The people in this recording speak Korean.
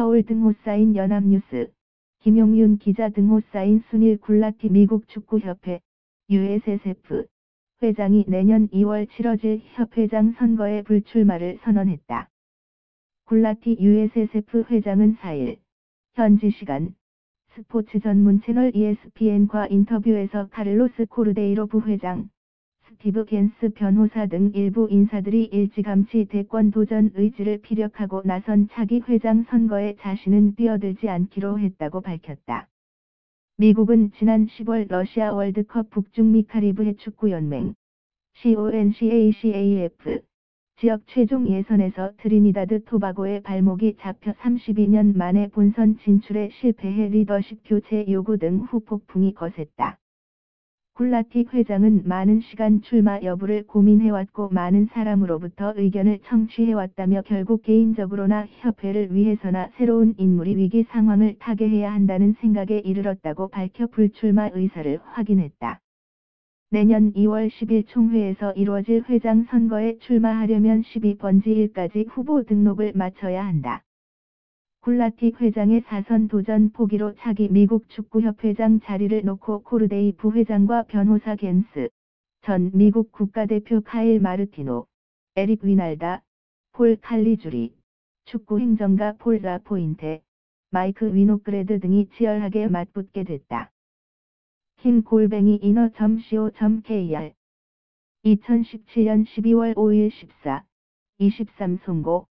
서울 등호 사인 연합뉴스, 김용윤 기자 등호 사인 순일 굴라티 미국 축구협회, USSF, 회장이 내년 2월 치러질 협회장 선거에 불출마를 선언했다. 굴라티 USSF 회장은 4일, 현지 시간, 스포츠 전문 채널 ESPN과 인터뷰에서 카를로스 코르데이로 부회장, 스티브 겐스 변호사 등 일부 인사들이 일찌감치 대권 도전 의지를 피력하고 나선 차기 회장 선거에 자신은 뛰어들지 않기로 했다고 밝혔다. 미국은 지난 10월 러시아 월드컵 북중미 카리브 해 축구연맹 CONCACAF 지역 최종 예선에서 트리니다드 토바고의 발목이 잡혀 32년 만에 본선 진출에 실패해 리더십 교체 요구 등 후폭풍이 거셌다. 굴라티 회장은 많은 시간 출마 여부를 고민해왔고 많은 사람으로부터 의견을 청취해왔다며 결국 개인적으로나 협회를 위해서나 새로운 인물이 위기 상황을 타개해야 한다는 생각에 이르렀다고 밝혀 불출마 의사를 확인했다. 내년 2월 10일 총회에서 이루어질 회장 선거에 출마하려면 12번지 1까지 후보 등록을 마쳐야 한다. 굴라티 회장의 사선 도전 포기로 차기 미국 축구협회장 자리를 놓고 코르데이 부회장과 변호사 겐스, 전 미국 국가대표 카일 마르티노, 에릭 위날다, 폴 칼리주리, 축구 행정가 폴 라포인테, 마이크 위노크레드 등이 치열하게 맞붙게 됐다. 흰 골뱅이 인어.co.kr 2017년 12월 5일 14, 23 송고